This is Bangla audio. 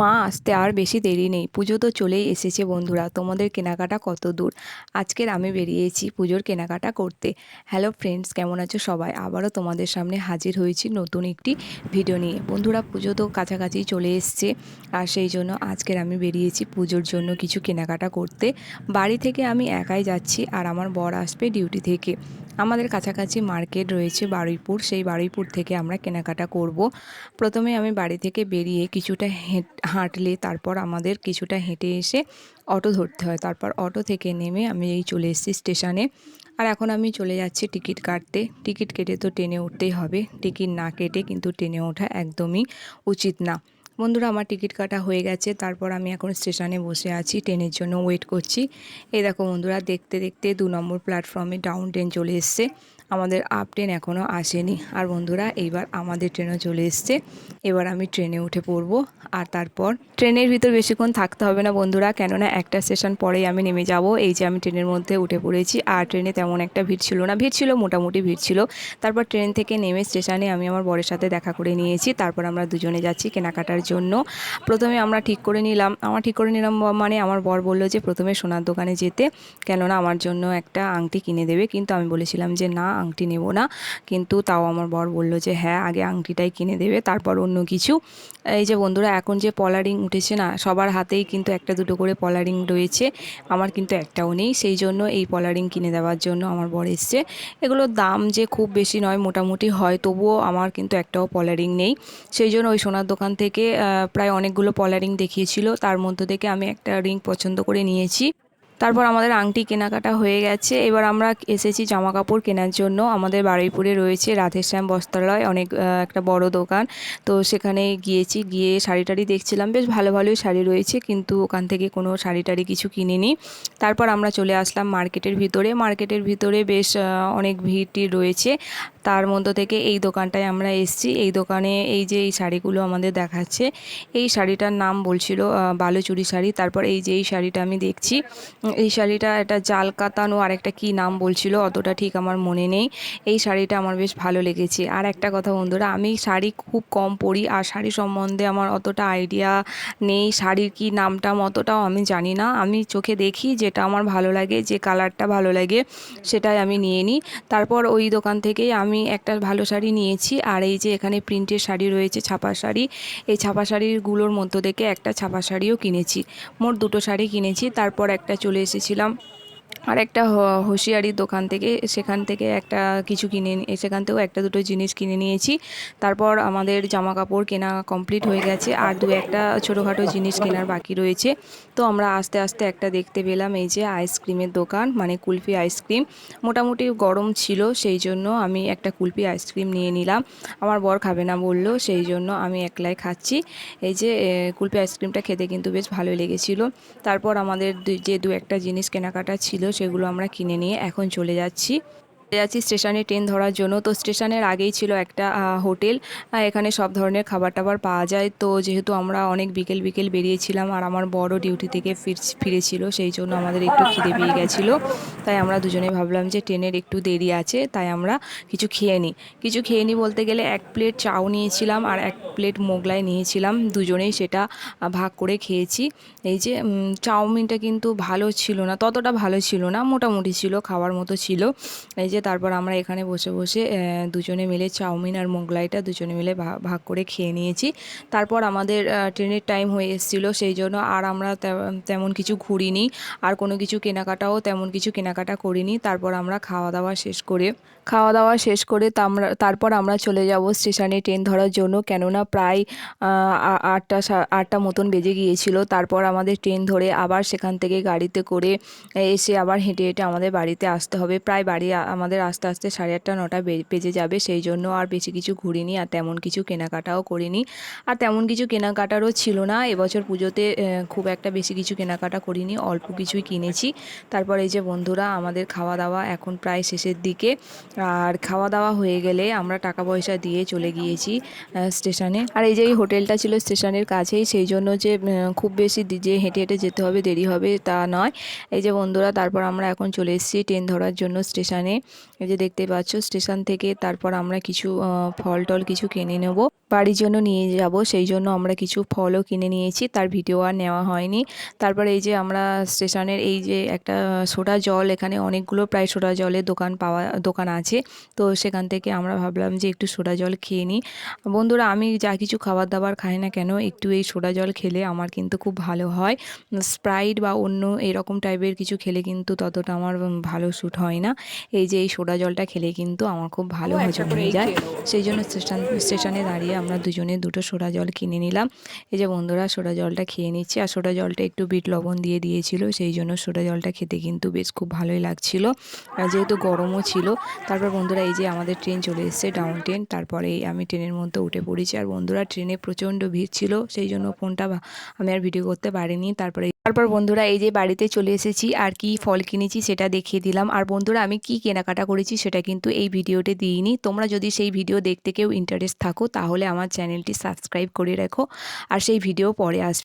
মা আসতে আর বেশি দেরি নেই। পুজো তো চলেই এসেছে বন্ধুরা, তোমাদের কেনাকাটা কত দূর? আজকের আমি বেরিয়েছি পুজোর কেনাকাটা করতে। হ্যালো ফ্রেন্ডস কেমন আছো সবাই? আবারও তোমাদের সামনে হাজির হয়েছি নতুন একটি ভিডিও নিয়ে। বন্ধুরা, পুজো তো কাছাকাছি চলে এসছে, আর সেই জন্য আজকের আমি বেরিয়েছি পুজোর জন্য কিছু কেনাকাটা করতে। বাড়ি থেকে আমি একাই যাচ্ছি, আর আমার বর আসবে ডিউটি থেকে। আমাদের কাছাকাছি মার্কেট রয়েছে বারুইপুর, সেই বারুইপুর থেকে আমরা কেনাকাটা করব। প্রথমে আমি বাড়ি থেকে বেরিয়ে কিছুটা হাঁটলে তারপর আমাদের কিছুটা হেঁটে এসে অটো ধরতে হয়। তারপর অটো থেকে নেমে আমি এই চলে এসেছি স্টেশনে। আর এখন আমি চলে যাচ্ছি টিকিট কাটতে। টিকিট কেটে তো ট্রেনে উঠতেই হবে। টিকিট না কেটে কিন্তু ট্রেনে ওঠা একদমই উচিত না। বন্ধুরা, আমার টিকিট কাটা হয়ে গেছে। তারপর আমি এখন স্টেশনে বসে আছি, ট্রেনের জন্য ওয়েট করছি। এই দেখো বন্ধুরা, দেখতে দেখতে দু নম্বর প্ল্যাটফর্মে ডাউন ট্রেন চলে এসছে। আমাদের আপ ট্রেন এখনও আসেনি। আর বন্ধুরা, এইবার আমাদের ট্রেনও চলে এসছে। এবার আমি ট্রেনে উঠে পড়ব। আর তারপর ট্রেনের ভিতর বেশিক্ষণ থাকতে হবে না বন্ধুরা, কেননা একটা স্টেশন পরেই আমি নেমে যাব। এই যে আমি ট্রেনের মধ্যে উঠে পড়েছি। আর ট্রেনে তেমন একটা ভিড় ছিল না। ভিড় ছিল, মোটামুটি ভিড় ছিল। তারপর ট্রেন থেকে নেমে স্টেশনে আমি আমার বরের সাথে দেখা করে নিয়েছি। তারপর আমরা দুজনে যাচ্ছি কেনাকাটার জন্য। প্রথমে আমরা ঠিক করে নিলাম, আমার ঠিক করে নিলাম মানে আমার বর বলল যে, প্রথমে সোনার দোকানে যেতে, কেননা আমার জন্য একটা আংটি কিনে দেবে। কিন্তু আমি বলেছিলাম যে, না, আংটি নেব না। কিন্তু তাও আমার বর বলল যে হ্যাঁ আগে আংটিটাই কিনে দেবে, তারপর অন্য কিছু। এই যে বন্ধুরা, এখন যে পলারিং উঠেছে না, সবার হাতেই কিন্তু একটা দুটো করে পলারিং রয়েছে, আমার কিন্তু একটাও নেই। সেই জন্য এই পলারিং কিনে দেওয়ার জন্য আমার বর এসছে। এগুলোর দাম যে খুব বেশি নয়, মোটামুটি হয়, তবুও আমার কিন্তু একটাও পলারিং নেই। সেই জন্য ওই সোনার দোকান থেকে প্রায় অনেকগুলো পলারিং দেখিয়েছিল। তার মধ্য থেকে আমি একটা রিং পছন্দ করে নিয়েছি। তারপর আমাদের আংটি কেনাকাটা হয়ে গেছে। এবার আমরা এসেছি জামা কাপড় কেনার জন্য। আমাদের বারুইপুরে রয়েছে রাধেশ্যাম বস্ত্রালয়, অনেক একটা বড় দোকান। তো সেখানে গিয়েছি, গিয়ে শাড়ি টাড়ি দেখছিলাম। বেশ ভালো, ভালোই শাড়ি রয়েছে, কিন্তু ওখান থেকে কোনো শাড়ি টাড়ি কিছু কিনিনি। তারপর আমরা চলে আসলাম মার্কেটের ভিতরে। মার্কেটের ভিতরে বেশ অনেক ভিড়টি রয়েছে। তার মধ্য থেকে এই দোকানটায় আমরা এসছি। এই দোকানে এই যে এই শাড়িগুলো আমাদের দেখাচ্ছে, এই শাড়িটার নাম বলছিল বালুচুরি শাড়ি। তারপর এই যে এই শাড়িটা আমি দেখছি এই শাড়িটা একটা জাল কাতানো আর একটা কী নাম বলছিল, অতটা ঠিক আমার মনে নেই। এই শাড়িটা আমার বেশ ভালো লেগেছে। আর একটা কথা বন্ধুরা, আমি শাড়ি খুব কম পরি আর শাড়ি সম্বন্ধে আমার অতটা আইডিয়া নেই। শাড়ির কী নামটাম অতটাও আমি জানি না। আমি চোখে দেখি যেটা আমার ভালো লাগে, যে কালারটা ভালো লাগে, সেটাই আমি নিয়ে নিই। তারপর ওই দোকান থেকেই আমি একটা ভালো শাড়ি নিয়েছি। আর এই যে এখানে প্রিন্টের শাড়ি রয়েছে, ছাপা শাড়ি, এই ছাপা শাড়িগুলোর মধ্য থেকে একটা ছাপা শাড়িও কিনেছি। মোট দুটো শাড়ি কিনেছি। তারপর একটা চলে চলে এসেছিলাম। আর একটা হুঁশিয়ারির দোকান থেকে, সেখান থেকে একটা কিছু কিনে সেখান থেকেও একটা দুটো জিনিস কিনে নিয়েছি। তারপর আমাদের জামা কাপড় কেনা কমপ্লিট হয়ে গেছে, আর দু একটা ছোটোখাটো জিনিস কেনার বাকি রয়েছে। তো আমরা আস্তে আস্তে একটা দেখতে পেলাম, এই যে আইসক্রিমের দোকান মানে কুলফি আইসক্রিম। মোটামুটি গরম ছিল, সেই জন্য আমি একটা কুলফি আইসক্রিম নিয়ে নিলাম। আমার বর খাবে না বলল, সেই জন্য আমি একলাই খাচ্ছি। এই যে কুলফি আইসক্রিমটা খেতে কিন্তু বেশ ভালোই লেগেছিলো। তারপর আমাদের যে দু একটা জিনিস কেনাকাটা ছিল সেগুলো আমরা কিনে নিয়ে এখন চলে যাচ্ছি। যাচ্ছি স্টেশনে ট্রেন ধরার জন্য। তো স্টেশনের আগেই ছিল একটা হোটেল। এখানে সব ধরনের খাবার টাবার পাওয়া যায়। তো যেহেতু আমরা অনেক বিকেল বিকেল বেরিয়েছিলাম আর আমার বড় ডিউটি থেকে ফির ফিরেছিল, সেই জন্য আমাদের একটু খিদে পেয়ে গেছিল। তাই আমরা দুজনে ভাবলাম যে ট্রেনের একটু দেরি আছে, তাই আমরা কিছু খেয়ে নিই। কিছু খেয়ে নিই বলতে গেলে এক প্লেট চাউ নিয়েছিলাম আর এক প্লেট মোগলাই নিয়েছিলাম। দুজনেই সেটা ভাগ করে খেয়েছি। এই যে চাউমিনটা কিন্তু ভালো ছিল না, ততটা ভালো ছিল না, মোটামুটি ছিল, খাওয়ার মতো ছিল। এই যে যে তারপর আমরা এখানে বসে বসে দুজনে মিলে চাউমিন আর মোগলাইটা দুজনে মিলে ভাগ করে খেয়ে নিয়েছি। তারপর আমাদের ট্রেনের টাইম হয়ে এসেছিল, সেই জন্য আর আমরা তেমন কিছু ঘুরিনি। আর কোনো কিছু কেনাকাটাও তেমন কিছু কেনাকাটা করিনি। তারপর আমরা খাওয়া দাওয়া শেষ করে খাওয়া দাওয়া শেষ করে তারপর আমরা চলে যাব স্টেশনে ট্রেন ধরার জন্য। কেননা প্রায় আটটা আটটা মতন বেজে গিয়েছিল। তারপর আমাদের ট্রেন ধরে আবার সেখান থেকে গাড়িতে করে এসে আবার হেঁটে হেঁটে আমাদের বাড়িতে আসতে হবে। প্রায় বাড়ি আমাদের আস্তে আস্তে সাড়ে আটটা, নটা বেজে যাবে, সেই জন্য আর বেশি কিছু ঘুরিনি আর তেমন কিছু কেনাকাটাও করিনি। আর তেমন কিছু কেনাকাটারও ছিল না। এবছর পুজোতে খুব একটা বেশি কিছু কেনাকাটা করিনি, অল্প কিছুই কিনেছি। তারপর এই যে বন্ধুরা, আমাদের খাওয়া দাওয়া এখন প্রায় শেষের দিকে। আর খাওয়া দাওয়া হয়ে গেলে আমরা টাকা পয়সা দিয়ে চলে গিয়েছি স্টেশনে। আর এই যে এই হোটেলটা ছিল স্টেশনের কাছেই, সেই জন্য যে খুব বেশি যে হেঁটে হেঁটে যেতে হবে, দেরি হবে তা নয়। এই যে বন্ধুরা, তারপর আমরা এখন চলে এসেছি ট্রেন ধরার জন্য স্টেশনে। এই যে দেখতে পাচ্ছ, স্টেশন থেকে তারপর আমরা কিছু ফল টল কিছু কিনে নেব। বাড়ির জন্য নিয়ে যাব, সেই জন্য আমরা কিছু ফলও কিনে নিয়েছি, তার ভিডিও আর নেওয়া হয়নি। তারপর এই যে আমরা স্টেশনের এই যে একটা সোডা জল, এখানে অনেকগুলো প্রায় সোডা জলের দোকান পাওয়া, দোকান আছে। তো সেখান থেকে আমরা ভাবলাম যে একটু সোডা জল খেয়ে নিই। বন্ধুরা, আমি যা কিছু খাবার দাবার খাই না কেন, একটু এই সোডা জল খেলে আমার কিন্তু খুব ভালো হয়। স্প্রাইট বা অন্য এরকম টাইপের কিছু খেলে কিন্তু ততটা আমার ভালো শ্যুট হয় না। এই যে এই সোডা জলটা খেলে কিন্তু আমার খুব ভালো হজম হয়ে যায়। সেই জন্য স্টেশন স্টেশনে দাঁড়িয়ে আমরা দুজনে দুটো সোডা জল কিনে নিলাম। এই যে বন্ধুরা সোডা জলটা খেয়ে নিচ্ছি। আর সোডা জলটা একটু বিট লবণ দিয়ে দিয়েছিল সেই জন্য সোডা জলটা খেতে কিন্তু বেশ খুব ভালোই লাগছিল। আর যেহেতু গরমও ছিল তারপর বন্ধুরা এই যে আমাদের ট্রেন চলে এসেছে ডাউন ট্রেন তারপরে আমি ট্রেনের মধ্যে উঠে পড়েছি। আর বন্ধুরা ট্রেনে প্রচণ্ড ভিড় ছিল সেই জন্য ফোনটা আমি আর ভিডিও করতে পারিনি। তারপরে তারপর বন্ধুরা এই যে বাড়িতে চলে এসেছি আর কি ফল কিনেছি সেটা দেখিয়ে দিলাম। আর বন্ধুরা আমি কি কেনাকাটা করেছি সেটা কিন্তু এই ভিডিওতে দিইনি। তোমরা যদি সেই ভিডিও দেখতে কেউ ইন্টারেস্ট থাকো তাহলে আমার চ্যানেলটি সাবস্ক্রাইব করে রাখো। আর সেই ভিডিও পরে আসবে।